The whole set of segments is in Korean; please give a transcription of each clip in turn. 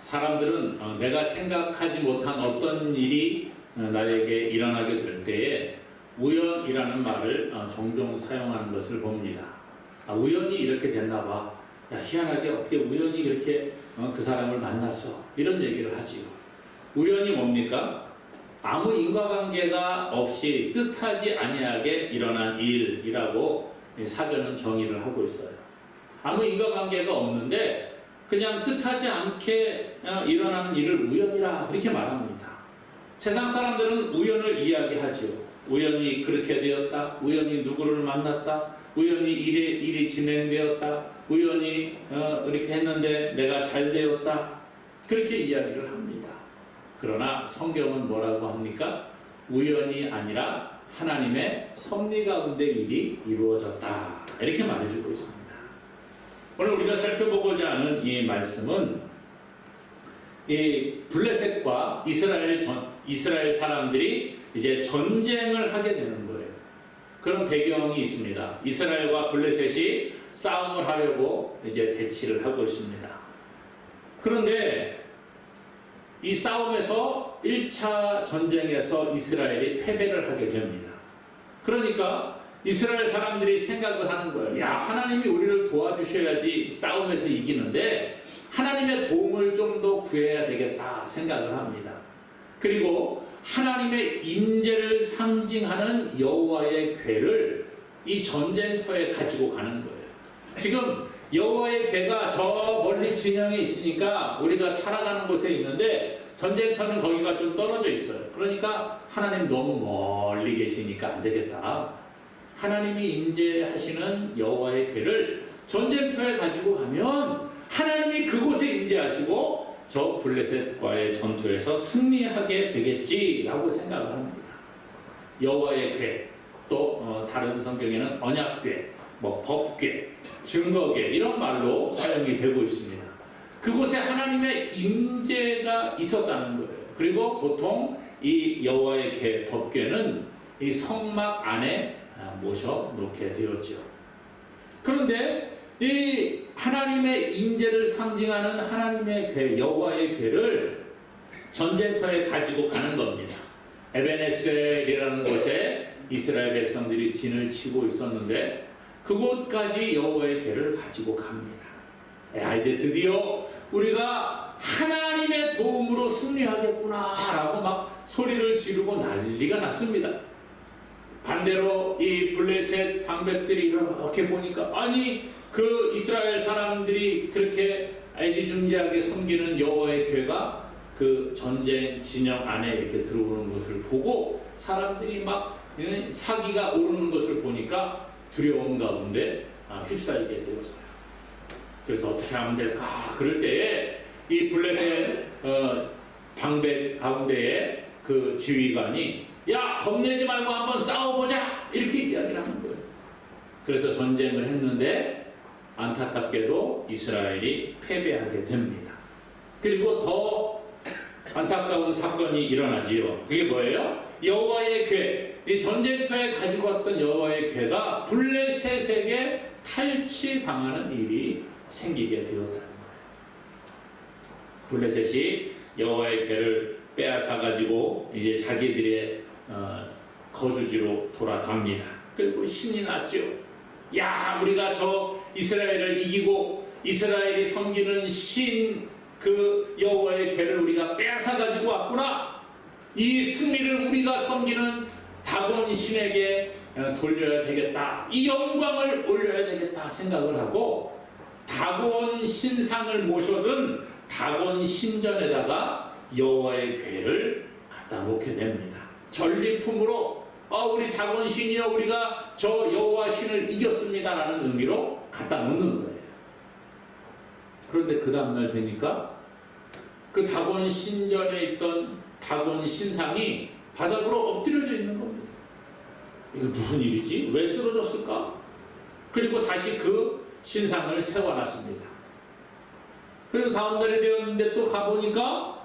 사람들은 어, 내가 생각하지 못한 어떤 일이 어, 나에게 일어나게 될 때에 우연이라는 말을 어, 종종 사용하는 것을 봅니다. 아, 우연히 이렇게 됐나 봐. 야, 희한하게 어떻게 우연히 이렇게 어, 그 사람을 만났어. 이런 얘기를 하지요. 우연이 뭡니까? 아무 인과관계가 없이 뜻하지 아니하게 일어난 일이라고 이 사전은 정의를 하고 있어요. 아무 인과관계가 없는데 그냥 뜻하지 않게 어, 일어나는 일을 우연이라 그렇게 말합니다. 세상 사람들은 우연을 이야기하지요. 우연히 그렇게 되었다. 우연히 누구를 만났다. 우연히 일이, 일이 진행되었다. 우연히 어, 이렇게 했는데 내가 잘 되었다. 그렇게 이야기를 합니다. 그러나 성경은 뭐라고 합니까? 우연이 아니라 하나님의 섭리 가운데 일이 이루어졌다. 이렇게 말해주고 있습니다. 오늘 우리가 살펴보고자 하는 이 말씀은 이 블레셋과 이스라엘 전, 이스라엘 사람들이 이제 전쟁을 하게 되는 거예요. 그런 배경이 있습니다. 이스라엘과 블레셋이 싸움을 하려고 이제 대치를 하고 있습니다. 그런데 이 싸움에서 1차 전쟁에서 이스라엘이 패배를 하게 됩니다. 그러니까 이스라엘 사람들이 생각을 하는 거예요. 야, 하나님이 우리를 도와주셔야지 싸움에서 이기는데 하나님의 도움을 좀 더 구해야 되겠다 생각을 합니다. 그리고 하나님의 임재를 상징하는 여호와의 궤를 이 전쟁터에 가지고 가는 거예요. 지금 여호와의 궤가 저 멀리 진영에 있으니까 우리가 살아가는 곳에 있는데 전쟁터는 거기가 좀 떨어져 있어요. 그러니까 하나님 너무 멀리 계시니까 안 되겠다. 하나님이 임재하시는 여호와의 궤를 전쟁터에 가지고 가면 하나님이 그곳에 임재하시고 저 블레셋과의 전투에서 승리하게 되겠지라고 생각을 합니다. 여호와의 궤, 또 어, 다른 성경에는 언약궤, 뭐 법궤, 증거궤 이런 말로 사용이 되고 있습니다. 그곳에 하나님의 임재가 있었다는 거예요. 그리고 보통 이 여호와의 궤, 법궤는 이 성막 안에 아, 모셔 놓게 되었죠. 그런데 이 하나님의 임재를 상징하는 하나님의 궤, 여호와의 궤를 전쟁터에 가지고 가는 겁니다. 에베네셀이라는 곳에 이스라엘 백성들이 진을 치고 있었는데 그곳까지 여호와의 궤를 가지고 갑니다. 야, 이제 드디어 우리가 하나님의 도움으로 승리하겠구나라고 막 소리를 지르고 난리가 났습니다. 반대로 이 블레셋 방백들이 이렇게 보니까 아니 그 이스라엘 사람들이 그렇게 애지중지하게 섬기는 여호와의 궤가 그 전쟁 진영 안에 이렇게 들어오는 것을 보고 사람들이 막 사기가 오르는 것을 보니까 두려움 가운데 아, 휩싸이게 되었어요. 그래서 어떻게 하면 될까? 그럴 때에 이 블레셋 어, 방백 가운데에 그 지휘관이 야 겁내지 말고 한번 싸워보자 이렇게 이야기를 하는 거예요. 그래서 전쟁을 했는데 안타깝게도 이스라엘이 패배하게 됩니다. 그리고 더 안타까운 사건이 일어나지요. 그게 뭐예요? 여호와의 궤, 이 전쟁터에 가지고 왔던 여호와의 궤가 블레셋에게 탈취당하는 일이 생기게 되었다는 거예요. 블레셋이 여호와의 궤를 빼앗아 가지고 이제 자기들의 어, 거주지로 돌아갑니다. 그리고 신이 났죠. 야, 우리가 저 이스라엘을 이기고 이스라엘이 섬기는 신 그 여호와의 궤를 우리가 빼앗아 가지고 왔구나. 이 승리를 우리가 섬기는 다곤 신에게 어, 돌려야 되겠다. 이 영광을 올려야 되겠다 생각을 하고 다곤 신상을 모셔둔 다곤 신전에다가 여호와의 궤를 갖다 놓게 됩니다. 전리품으로 아, 우리 다곤 신이여 우리가 저 여호와 신을 이겼습니다라는 의미로 갖다 놓는 거예요. 그런데 그 다음 날 되니까 그 다곤 신전에 있던 다곤 신상이 바닥으로 엎드려져 있는 겁니다. 이거 무슨 일이지? 왜 쓰러졌을까? 그리고 다시 그 신상을 세워놨습니다. 그리고 다음 날이 되었는데 또 가보니까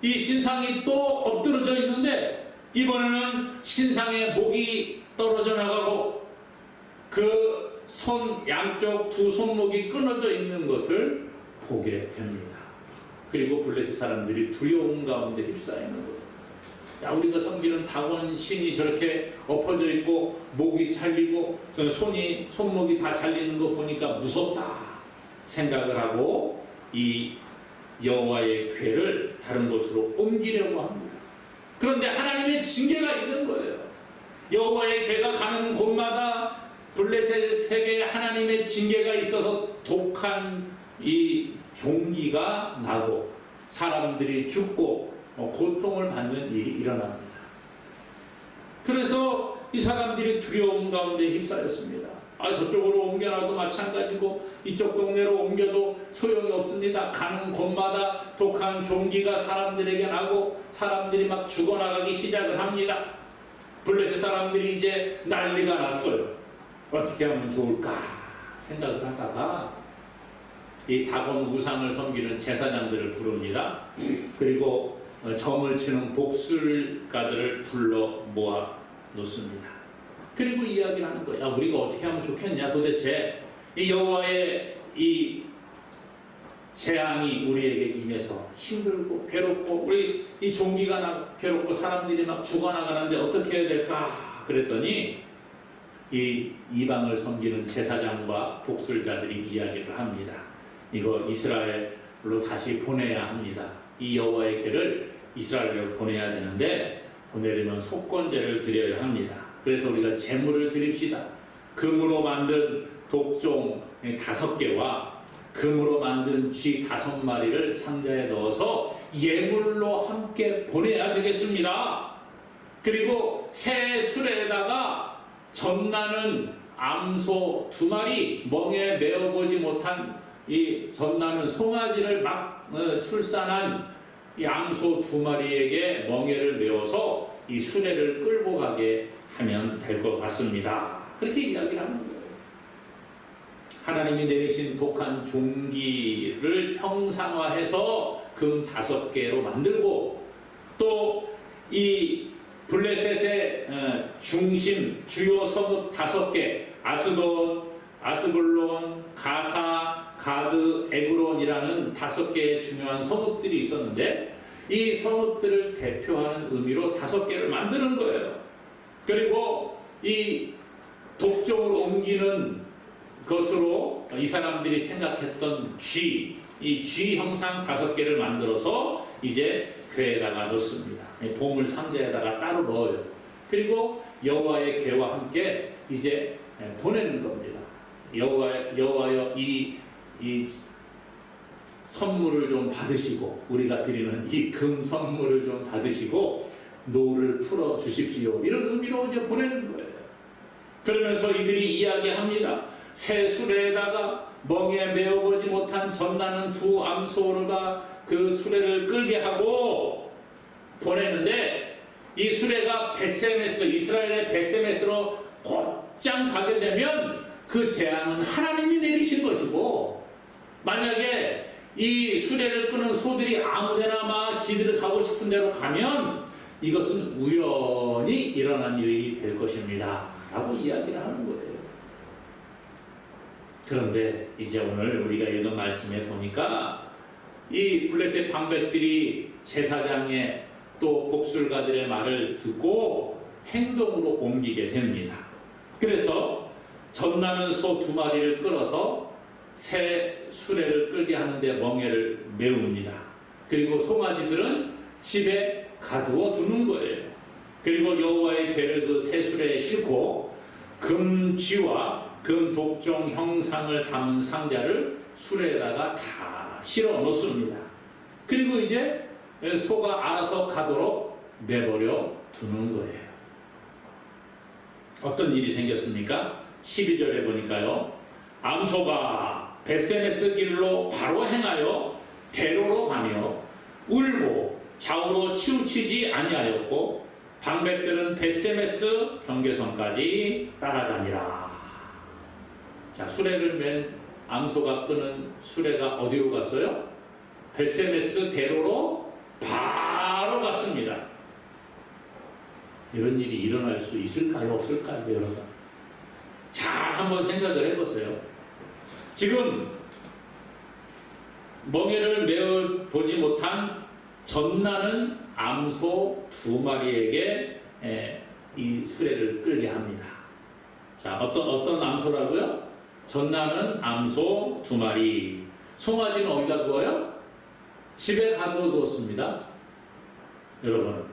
이 신상이 또 엎드러져 있는데 이번에는 신상의 목이 떨어져 나가고 그 손 양쪽 두 손목이 끊어져 있는 것을 보게 됩니다. 그리고 블레셋 사람들이 두려움 가운데 휩싸이는 거예요. 야 우리가 섬기는 다곤 신이 저렇게 엎어져 있고 목이 잘리고 손이 손목이 다 잘리는 거 보니까 무섭다 생각을 하고 이 여호와의 궤를 다른 곳으로 옮기려고 합니다. 그런데 하나님의 징계가 있는 거예요. 여호와의 궤가 가는 곳마다 블레셋에게 하나님의 징계가 있어서 독한 이 종기가 나고 사람들이 죽고 어, 고통을 받는 일이 일어납니다. 그래서 이 사람들이 두려움 가운데 휩싸였습니다. 아, 저쪽으로 옮겨놔도 마찬가지고 이쪽 동네로 옮겨도 소용이 없습니다. 가는 곳마다 독한 종기가 사람들에게 나고 사람들이 막 죽어나가기 시작을 합니다. 블레셋 사람들이 이제 난리가 났어요. 어떻게 하면 좋을까 생각을 하다가 이 다곤 우상을 섬기는 제사장들을 부릅니다. 그리고 어, 점을 치는 복술가들을 불러 모아 놓습니다. 그리고 이야기를 하는 거야. 야, 우리가 어떻게 하면 좋겠냐? 도대체 이 여호와의 이 재앙이 우리에게 임해서 힘들고 괴롭고 우리 이 종기가 나 괴롭고 사람들이 막 죽어나가는데 어떻게 해야 될까? 그랬더니 이 이방을 섬기는 제사장과 복술자들이 이야기를 합니다. 이거 이스라엘로 다시 보내야 합니다. 이 여호와의 궤를 이스라엘로 보내야 되는데 보내려면 속건제를 드려야 합니다. 그래서 우리가 제물을 드립시다. 금으로 만든 독종 다섯 개와 금으로 만든 쥐 다섯 마리를 상자에 넣어서 예물로 함께 보내야 되겠습니다. 그리고 새 수레에다가 전나는 암소 두 마리 멍에 메어보지 못한 이 전나는 송아지를 막 어, 출산한 이 암소 두 마리에게 멍에를 메어서 이 수레를 끌고 가게 하면 될 것 같습니다. 그렇게 이야기를 하는 거예요. 하나님이 내리신 독한 종기를 형상화해서 금 다섯 개로 만들고 또 이 블레셋의 어, 중심 주요 성읍 다섯 개 아스돈, 아스불론, 가사, 가드, 에그론이라는 다섯 개의 중요한 성읍들이 있었는데 이 성읍들을 대표하는 의미로 다섯 개를 만드는 거예요. 그리고 이 독종을 옮기는 것으로 이 사람들이 생각했던 쥐, 이 쥐 형상 다섯 개를 만들어서 이제 궤에다가 넣습니다. 보물 상자에다가 따로 넣어요. 그리고 여호와의 궤와 함께 이제 보내는 겁니다. 여호와 여호와여 이, 이 선물을 좀 받으시고 우리가 드리는 이 금 선물을 좀 받으시고 노를 풀어 주십시오. 이런 의미로 이제 보내는 거예요. 그러면서 이들이 이야기합니다. 새 수레에다가 멍에 메어보지 못한 전나는 두 암소가 그 수레를 끌게 하고 보내는데 이 수레가 베세메스 이스라엘의 베세메스로 곧장 가게 되면 그 재앙은 하나님이 내리신 것이고 만약에 이 수레를 끄는 소들이 아무데나 막 지들을 가고 싶은 대로 가면 이것은 우연히 일어난 일이 될 것입니다. 라고 이야기를 하는 거예요. 그런데 이제 오늘 우리가 읽은 말씀에 보니까 이 블레셋 방백들이 제사장의 또 복술가들의 말을 듣고 행동으로 옮기게 됩니다. 그래서 전나는 소 두 마리를 끌어서 새 수레를 끌게 하는데 멍에를 메웁니다. 그리고 송아지들은 집에 가두어 두는 거예요. 그리고 여호와의 궤를 그새 수레에 싣고 금쥐와 금 독종 형상을 담은 상자를 수레에다가 다 실어 놓습니다. 그리고 이제 소가 알아서 가도록 내버려 두는 거예요. 어떤 일이 생겼습니까? 12절에 보니까요. 암소가 베세메스 길로 바로 행하여 대로로 가며 울고 좌우로 치우치지 아니하였고 방백들은 베세메스 경계선까지 따라가니라. 자, 수레를 맨 암소가 끄는 수레가 어디로 갔어요? 베세메스 대로로 바로 갔습니다. 이런 일이 일어날 수 있을까요? 없을까요? 여러분? 잘 한번 생각을 해보세요. 지금 멍에를 메어 보지 못한 전나는 암소 두 마리에게 에, 이 수레를 끌게 합니다. 자, 어떤 어떤 암소라고요? 전나는 암소 두 마리. 송아지는 어디다 두어요? 집에 가두어 두었습니다. 여러분,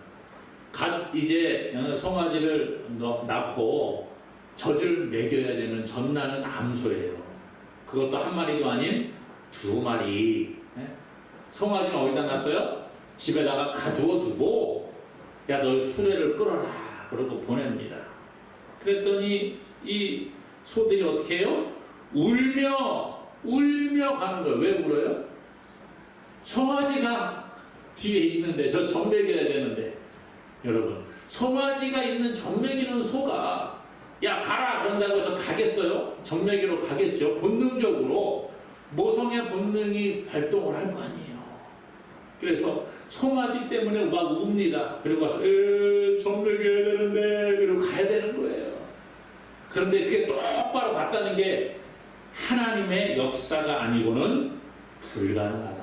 갓 이제 어, 송아지를 넣- 낳고 젖을 먹여야 되는 전나는 암소예요. 그것도 한 마리도 아닌 두 마리. 예? 송아지는 어디다 놨어요? 집에다가 가두어 두고 야 너 수레를 끌어라 그러고 보냅니다. 그랬더니 이 소들이 어떻게 해요? 울며 울며 가는 거예요. 왜 울어요? 송아지가 뒤에 있는데 저 전매겨야 되는데 여러분 송아지가 있는 전매기는 소가 야 가라 그런다고 해서 가겠어요? 전매기로 가겠죠. 본능적으로 모성의 본능이 발동을 할 거 아니에요. 그래서 송아지 때문에 막 웁니다. 그리고 에 전매겨야 되는데 그리고 가야 되는 거예요. 그런데 그게 똑바로 갔다는 게 하나님의 역사가 아니고는 불가능하다.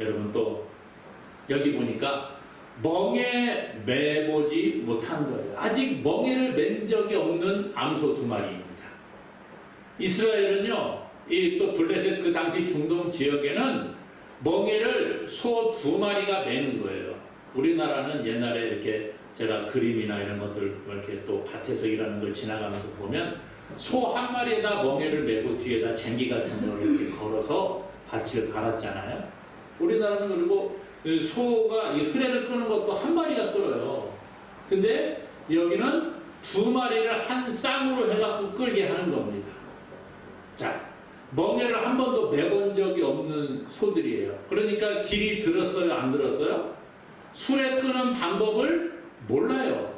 여러분 또 여기 보니까 멍에 매보지 못한 거예요. 아직 멍에를 맨 적이 없는 암소 두 마리입니다. 이스라엘은요, 이 또 블레셋 그 당시 중동 지역에는 멍에를 소 두 마리가 매는 거예요. 우리나라는 옛날에 이렇게 제가 그림이나 이런 것들 이렇게 또 밭에서 일하는 걸 지나가면서 보면 소 한 마리에다 멍에를 메고 뒤에다 쟁기 같은 걸 이렇게 걸어서 밭을 갈았잖아요. 우리나라는 그리고 이 소가 이 수레를 끄는 것도 한 마리가 끌어요. 근데 여기는 두 마리를 한 쌍으로 해갖고 끌게 하는 겁니다. 자, 멍에를 한 번도 매본 적이 없는 소들이에요. 그러니까 길이 들었어요, 안 들었어요? 수레 끄는 방법을 몰라요.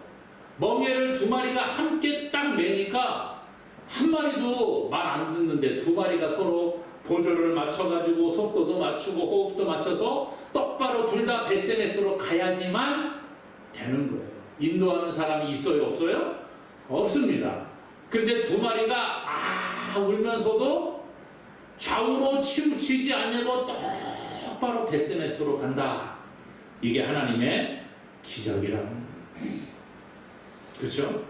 멍에를 두 마리가 함께 딱 매니까 한 마리도 말 안 듣는데 두 마리가 서로 보조를 맞춰가지고 속도도 맞추고 호흡도 맞춰서 똑바로 둘 다 베스메스로 가야지만 되는 거예요. 인도하는 사람이 있어요, 없어요? 없습니다. 그런데 두 마리가 아 울면서도 좌우로 치우치지 않냐고 똑바로 베스메스로 간다. 이게 하나님의 기적이라는. 그렇죠?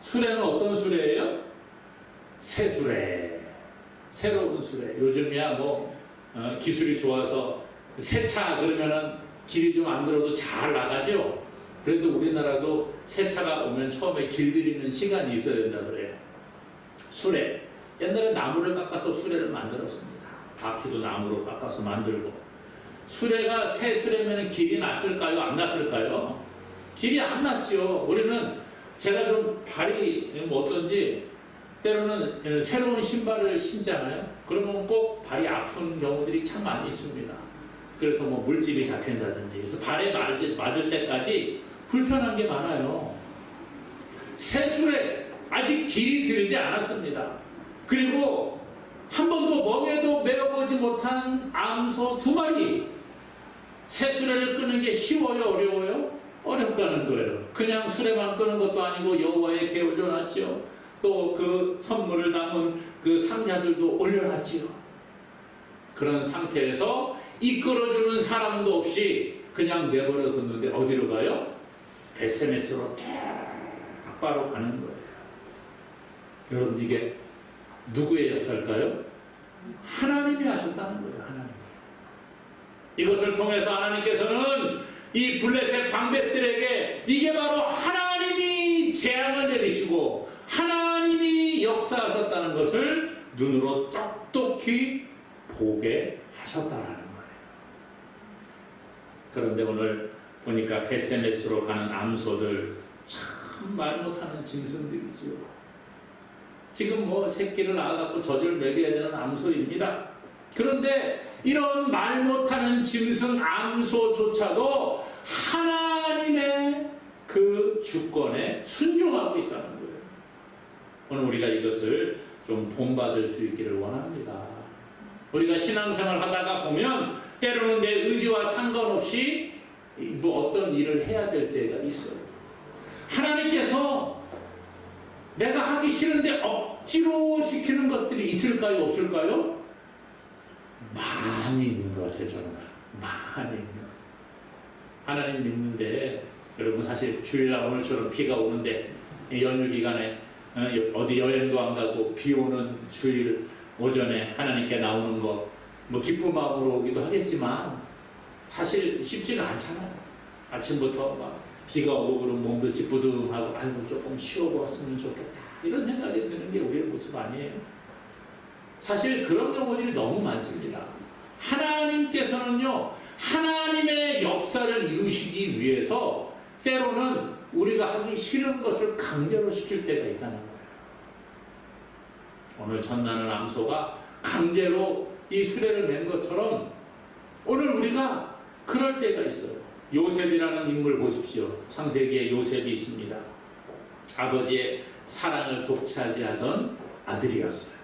수레는 어떤 수레예요? 새 수레. 새로운 수레. 요즘이야 뭐 어, 기술이 좋아서 새 차 그러면은 길이 좀 안 들어도 잘 나가죠. 그래도 우리나라도 새 차가 오면 처음에 길들이는 시간이 있어야 된다 그래요. 수레. 옛날에 나무를 깎아서 수레를 만들었습니다. 바퀴도 나무로 깎아서 만들고. 수레가 새 수레면 길이 났을까요? 안 났을까요? 길이 안 났지요. 우리는 제가 좀 발이 뭐 어떤지 때로는 새로운 신발을 신잖아요. 그러면 꼭 발이 아픈 경우들이 참 많이 있습니다. 그래서 뭐 물집이 잡힌다든지 그래서 발에 맞을, 맞을 때까지 불편한 게 많아요. 새술에 아직 길이 들지 않았습니다. 그리고 한 번도 멍에도 메어보지 못한 암소 두 마리 새수레를 끄는 게 쉬워요 어려워요? 어렵다는 거예요. 그냥 수레만 끄는 것도 아니고 여호와의 개 올려놨죠. 또 그 선물을 담은 그 상자들도 올려놨지요. 그런 상태에서 이끌어주는 사람도 없이 그냥 내버려 뒀는데 어디로 가요? 베세메스로 똑바로 가는 거예요. 여러분 이게 누구의 역사일까요? 하나님이 하셨다는 거예요. 하나님. 이것을 통해서 하나님께서는 이 블레셋 방백들에게 이게 바로 하나님이 재앙을 내리시고 하나님이 역사하셨다는 것을 눈으로 똑똑히 보게 하셨다라는 거예요. 그런데 오늘 보니까 베세메스로 가는 암소들 참 말 못하는 짐승들이지요. 지금 뭐 새끼를 낳아갖고 젖을 먹여야 되는 암소입니다. 그런데 이런 말 못하는 짐승 암소조차도 하나님의 그 주권에 순종하고 있다는 거예요. 오늘 우리가 이것을 좀 본받을 수 있기를 원합니다. 우리가 신앙생활 하다가 보면 때로는 내 의지와 상관없이 뭐 어떤 일을 해야 될 때가 있어요. 하나님께서 내가 하기 싫은데 억지로 시키는 것들이 있을까요? 없을까요? 것 같아요. 저는 많이 하나님 믿는데 여러분 사실 주일날 오늘처럼 비가 오는데 이 연휴 기간에 어, 어디 여행도 안 가고 비 오는 주일 오전에 하나님께 나오는 거 뭐 기쁜 마음으로 오기도 하겠지만 사실 쉽지가 않잖아요. 아침부터 막 비가 오고 그러면 몸도 찌뿌둥하고 아이고 조금 쉬어보았으면 좋겠다 이런 생각이 드는 게 우리의 모습 아니에요. 사실 그런 경우들이 너무 많습니다. 하나님께서는요 하나님의 역사를 이루시기 위해서 때로는 우리가 하기 싫은 것을 강제로 시킬 때가 있다는 거예요. 오늘 전나는 암소가 강제로 이 수레를 맨 것처럼 오늘 우리가 그럴 때가 있어요. 요셉이라는 인물 보십시오. 창세기에 요셉이 있습니다. 아버지의 사랑을 독차지하던 아들이었어요.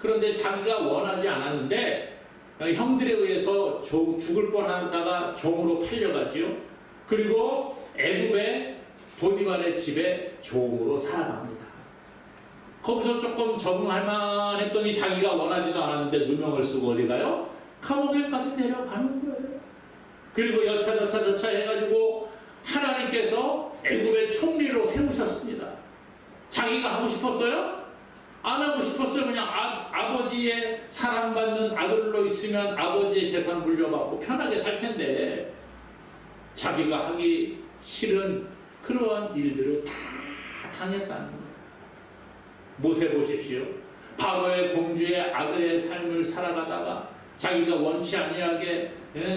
그런데 자기가 원하지 않았는데 형들에 의해서 조- 죽을 뻔하다가 종으로 팔려가지요. 그리고 애굽의 보디발의 집에 종으로 살아갑니다. 거기서 조금 적응할 만했더니 자기가 원하지도 않았는데 누명을 쓰고 어디 가요? 감옥에까지 내려가는 거예요. 그리고 여차저차 저차 해가지고 하나님께서 애굽의 총리로 세우셨습니다. 자기가 하고 싶었어요? 안 하고 싶었어요. 그냥 아, 아버지의 사랑받는 아들로 있으면 아버지의 재산 물려받고 편하게 살 텐데 자기가 하기 싫은 그러한 일들을 다 당했다는 거예요. 모세 보십시오. 바로의 공주의 아들의 삶을 살아가다가 자기가 원치 예,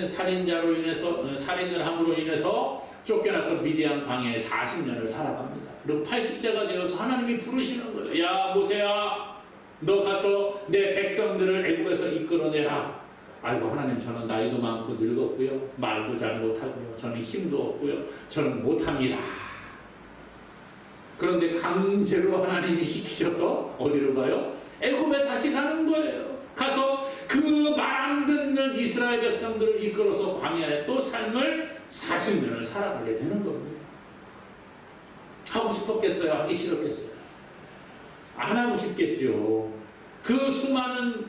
살인자로 인해서 예, 살인을 함으로 인해서 쫓겨나서 미디안 방에 40년을 살아갑니다. 그리고 80세가 되어서 하나님이 부르시는 거예요. 야 모세야, 너 가서 내 백성들을 애굽에서 이끌어내라. 아이고 하나님 저는 나이도 많고 늙었고요, 말도 잘 못하고요, 저는 힘도 없고요, 저는 못합니다. 그런데 강제로 하나님이 시키셔서 어디로 가요? 애굽에 다시 가는 거예요. 가서 그 말 안 듣는 이스라엘 백성들을 이끌어서 광야에 또 삶을 40년을 살아가게 되는 겁니다. 하고 싶었겠어요? 하기 싫었겠어요? 안 하고 싶겠죠. 그 수많은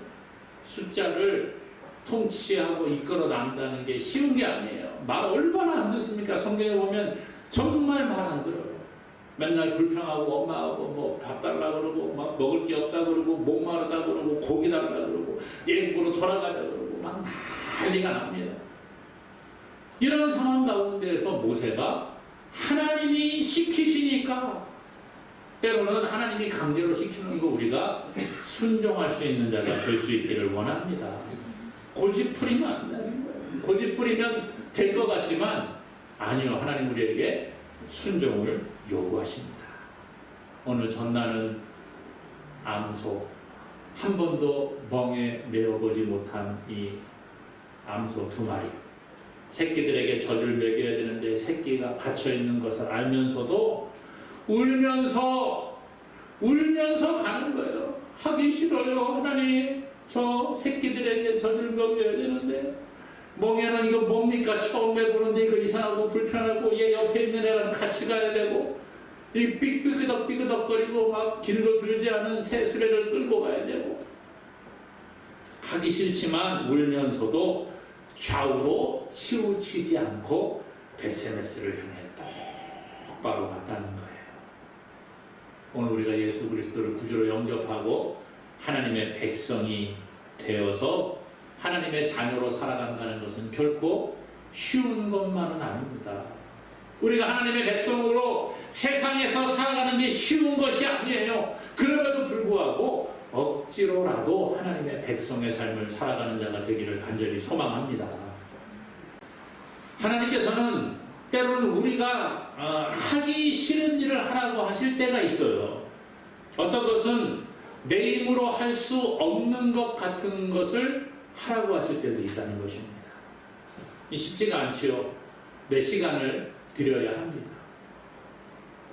숫자를 통치하고 이끌어 나간다는 게 쉬운 게 아니에요. 말 얼마나 안 듣습니까? 성경에 보면 정말 말 안 들어요. 맨날 불평하고 엄마하고 뭐 밥 달라 그러고 막 먹을 게 없다 그러고 목마르다 그러고 고기 달라 그러고 예국으로 돌아가자 그러고 막 난리가 납니다. 이런 상황 가운데에서 모세가 하나님이 시키시니까 때로는 하나님이 강제로 시키는 거 우리가 순종할 수 있는 자가 될 수 있기를 원합니다. 고집 부리면 안 되는 거예요. 고집 부리면 될 것 같지만 아니요. 하나님 우리에게 순종을 요구하십니다. 오늘 전나는 암소 한 번도 멍에 메어보지 못한 이 암소 두 마리 새끼들에게 젖을 먹여야 되는데 새끼가 갇혀 있는 것을 알면서도 울면서 울면서 가는 거예요. 하기 싫어요, 하나님. 저 새끼들에게 젖을 먹여야 되는데 멍에는 이거 뭡니까? 처음 해보는데 이거 이상하고 불편하고 얘 옆에 있는 애랑 같이 가야 되고 이 삐끄덕 삐끄덕거리고 막 길도 들지 않은 새 수레를 끌고 가야 되고 하기 싫지만 울면서도 좌우로 치우치지 않고 베세메스를 향해 똑바로 갔다는 거예요. 오늘 우리가 예수 그리스도를 구주로 영접하고 하나님의 백성이 되어서 하나님의 자녀로 살아간다는 것은 결코 쉬운 것만은 아닙니다. 우리가 하나님의 백성으로 세상에서 살아가는 게 쉬운 것이 아니에요. 그럼에도 불구하고 억지로라도 하나님의 백성의 삶을 살아가는 자가 되기를 간절히 소망합니다. 하나님께서는 때로는 우리가 어, 하기 싫은 일을 하라고 하실 때가 있어요. 어떤 것은 내 힘으로 할 수 없는 것 같은 것을 하라고 하실 때도 있다는 것입니다. 이 쉽지가 않지요. 내 시간을 들여야 합니다.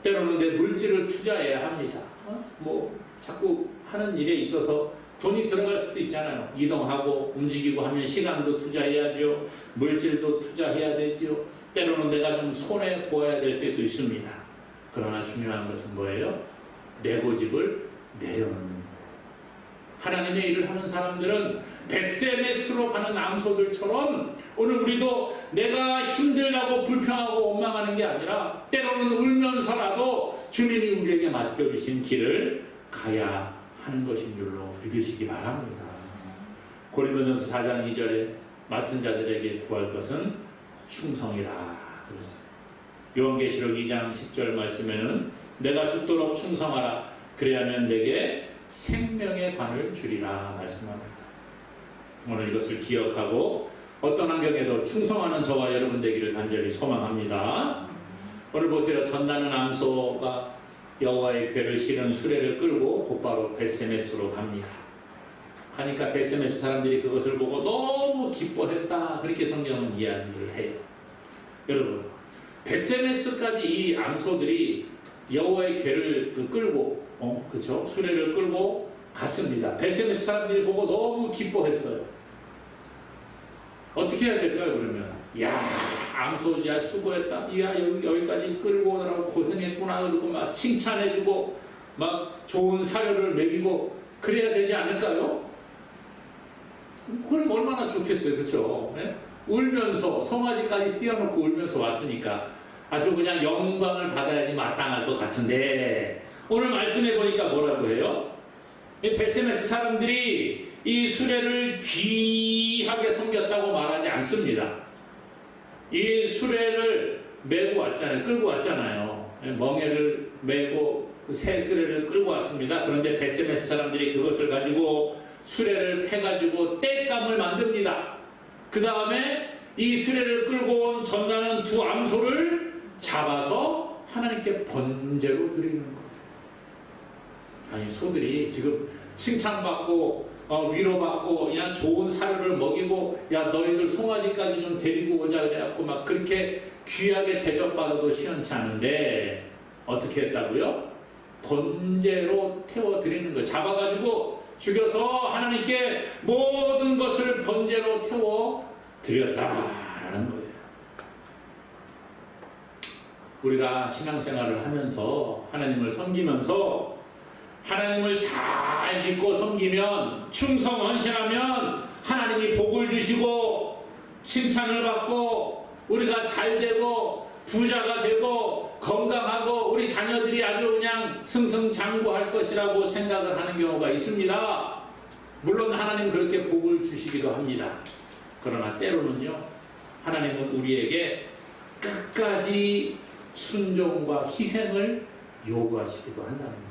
때로는 내 물질을 투자해야 합니다. 어? 뭐 자꾸 하는 일에 있어서 돈이 들어갈 수도 있잖아요. 이동하고 움직이고 하면 시간도 투자해야죠. 물질도 투자해야 되죠. 때로는 내가 좀 손해 보아야 될 때도 있습니다. 그러나 중요한 것은 뭐예요? 내 고집을 내려놓는. 하나님의 일을 하는 사람들은 베세메스로 가는 암소들처럼 오늘 우리도 내가 힘들다고 불평하고 원망하는 게 아니라 때로는 울면서라도 주님이 우리에게 맡겨주신 길을 가야 하는 것인 줄로 믿으시기 바랍니다. 고린도전서 4장 2절에 맡은 자들에게 구할 것은 충성이라 그랬어요. 요한계시록 2장 10절 말씀에는 내가 죽도록 충성하라 그래야면 내게 생명의 관을 주리라 말씀합니다. 오늘 이것을 기억하고 어떤 환경에도 충성하는 저와 여러분 되기를 간절히 소망합니다. 오늘 보세요. 전나는 암소가 여호와의 괴를 실은 수레를 끌고 곧바로 베세메스로 갑니다. 하니까 베세메스 사람들이 그것을 보고 너무 기뻐했다. 그렇게 성경은 이야기를 해요. 여러분, 베세메스까지 이 암소들이 여호와의 괴를 끌고 어, 그렇죠? 수레를 끌고 갔습니다. 베세메스 사람들이 보고 너무 기뻐했어요. 어떻게 해야 될까요, 그러면? 야, 암소지야 수고했다. 야, 여기, 여기까지 끌고 오느라고 고생했구나. 그러고 막 칭찬해주고, 막 좋은 사료를 먹이고, 그래야 되지 않을까요? 그럼 얼마나 좋겠어요, 그렇죠? 예? 울면서 송아지까지 띄워놓고 울면서 왔으니까 아주 그냥 영광을 받아야지 마땅할 것 같은데 오늘 말씀해 보니까 뭐라고 해요? 이 베세메스 사람들이 이 수레를 귀하게 섬겼다고 말하지 않습니다. 이 수레를 메고 왔잖아요. 끌고 왔잖아요. 멍에를 메고 그새 수레를 끌고 왔습니다. 그런데 베세메스 사람들이 그것을 가지고 수레를 패가지고 땔감을 만듭니다. 그 다음에 이 수레를 끌고 온 전나는 두 암소를 잡아서 하나님께 번제로 드리는 거예요. 아니 소들이 지금 칭찬받고 어, 위로받고 야 좋은 사료를 먹이고 야 너희들 송아지까지 좀 데리고 오자 그래갖고 막 그렇게 귀하게 대접받아도 시원치 않은데 어떻게 했다고요? 번제로 태워드리는 거예요. 잡아가지고 죽여서 하나님께 모든 것을 번제로 태워 드렸다라는 거예요. 우리가 신앙생활을 하면서 하나님을 섬기면서 하나님을 잘 믿고 섬기면 충성 헌신하면 하나님이 복을 주시고 칭찬을 받고 우리가 잘 되고 부자가 되고 건강하고 우리 자녀들이 아주 그냥 승승장구할 것이라고 생각을 하는 경우가 있습니다. 물론 하나님 그렇게 복을 주시기도 합니다. 그러나 때로는요, 하나님은 우리에게 끝까지 순종과 희생을 요구하시기도 한다는.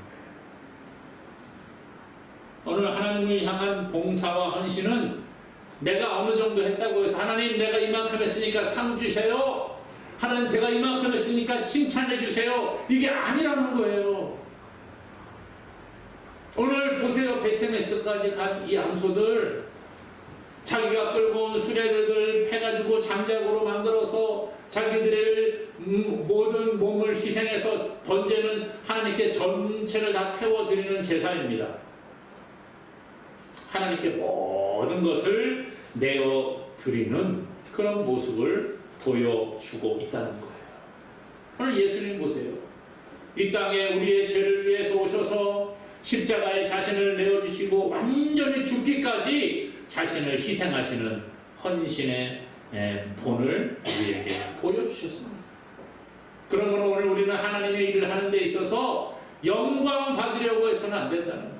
오늘 하나님을 향한 봉사와 헌신은 내가 어느 정도 했다고 해서 하나님 내가 이만큼 했으니까 상 주세요. 하나님 제가 이만큼 했으니까 칭찬해 주세요. 이게 아니라는 거예요. 오늘 보세요. 베세메스까지 간 이 암소들 자기가 끌고 온 수레를 패가지고 장작으로 만들어서 자기들의 음, 모든 몸을 희생해서 번제는 하나님께 전체를 다 태워드리는 제사입니다. 하나님께 모든 것을 내어 드리는 그런 모습을 보여주고 있다는 거예요. 오늘 예수님 보세요. 이 땅에 우리의 죄를 위해서 오셔서 십자가에 자신을 내어주시고 완전히 죽기까지 자신을 희생하시는 헌신의 예, 본을 우리에게 보여주셨습니다. 그러므로 오늘 우리는 하나님의 일을 하는 데 있어서 영광 받으려고 해서는 안 된다는 거예요.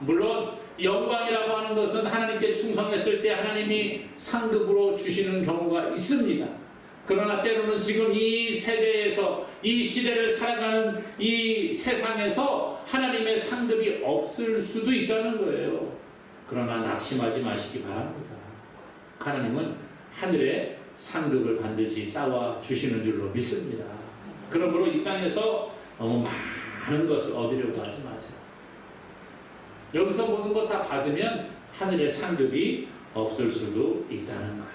물론 영광이라고 하는 것은 하나님께 충성했을 때 하나님이 상급으로 주시는 경우가 있습니다. 그러나 때로는 지금 이 세대에서 이 시대를 살아가는 이 세상에서 하나님의 상급이 없을 수도 있다는 거예요. 그러나 낙심하지 마시기 바랍니다. 하나님은 하늘에 상급을 반드시 쌓아 주시는 줄로 믿습니다. 그러므로 이 땅에서 너무 많은 것을 얻으려고 하지 마세요. 여기서 모든 것 다 받으면 하늘의 상급이 없을 수도 있다는 거예요.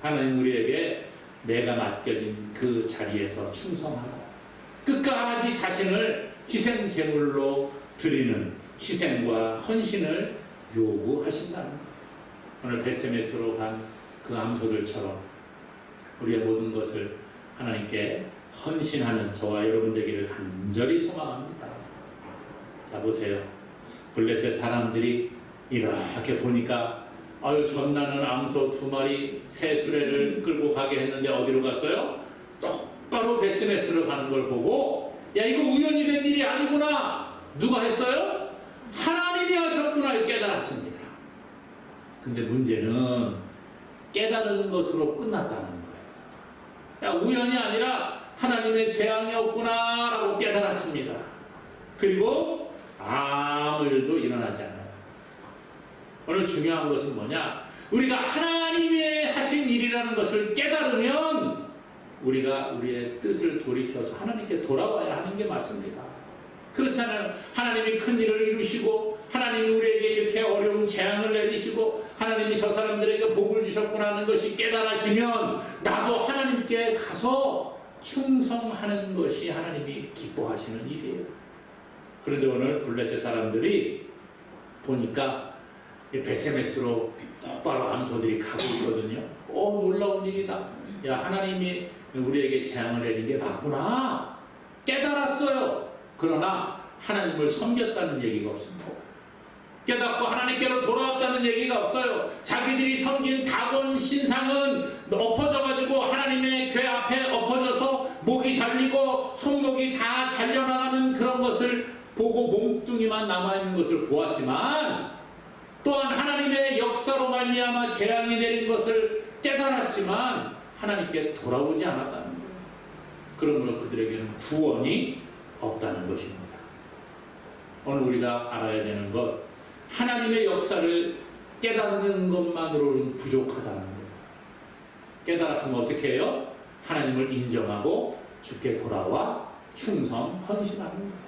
하나님 우리에게 내가 맡겨진 그 자리에서 충성하고 끝까지 자신을 희생 제물로 드리는 희생과 헌신을 요구하신다는 거예요. 오늘 베세메스로 간 그 암소들처럼 우리의 모든 것을 하나님께 헌신하는 저와 여러분 되기를 간절히 소망합니다. 자 보세요. 블레셋 사람들이 이렇게 보니까 아유 전나는 암소 두 마리 새 수레를 끌고 가게 했는데 어디로 갔어요? 똑바로 베스메스로 가는 걸 보고 야 이거 우연히 된 일이 아니구나 누가 했어요? 하나님이 하셨구나 깨달았습니다. 근데 문제는 깨달은 것으로 끝났다는 거예요. 야 우연이 아니라 하나님의 재앙이었구나라고 깨달았습니다. 그리고 아무 일도 일어나지 않아요. 오늘 중요한 것은 뭐냐? 우리가 하나님의 하신 일이라는 것을 깨달으면 우리가 우리의 뜻을 돌이켜서 하나님께 돌아와야 하는 게 맞습니다. 그렇잖아요. 하나님이 큰 일을 이루시고 하나님이 우리에게 이렇게 어려운 재앙을 내리시고 하나님이 저 사람들에게 복을 주셨구나 하는 것이 깨달아지면 나도 하나님께 가서 충성하는 것이 하나님이 기뻐하시는 일이에요. 그런데 오늘 블레셋 사람들이 보니까 이 베세메스로 똑바로 암소들이 가고 있거든요. 오 놀라운 일이다. 야 하나님이 우리에게 재앙을 내린 게 맞구나. 깨달았어요. 그러나 하나님을 섬겼다는 얘기가 없습니다. 깨닫고 하나님께로 돌아왔다는 얘기가 없어요. 자기들이 섬긴 다곤 신상은 엎어져가지고 하나님의 궤 앞에 엎어져서 목이 잘리고 손목이 다 잘려나가는 그런 것을 보고 몸뚱이만 남아있는 것을 보았지만 또한 하나님의 역사로 말미암아 재앙이 내린 것을 깨달았지만 하나님께 돌아오지 않았다는 거예요. 그러므로 그들에게는 구원이 없다는 것입니다. 오늘 우리가 알아야 되는 것 하나님의 역사를 깨닫는 것만으로는 부족하다는 거예요. 깨달았으면 어떻게 해요? 하나님을 인정하고 주께 돌아와 충성 헌신하는 거예요.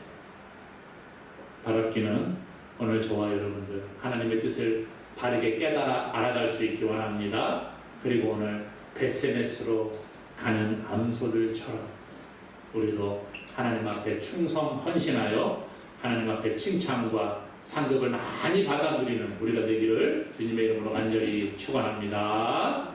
바랍기는 오늘 저와 여러분들 하나님의 뜻을 바르게 깨달아 알아갈 수 있기 원합니다. 그리고 오늘 베세메스로 가는 암소들처럼 우리도 하나님 앞에 충성 헌신하여 하나님 앞에 칭찬과 상급을 많이 받아 누리는 우리가 되기를 주님의 이름으로 간절히 축원합니다.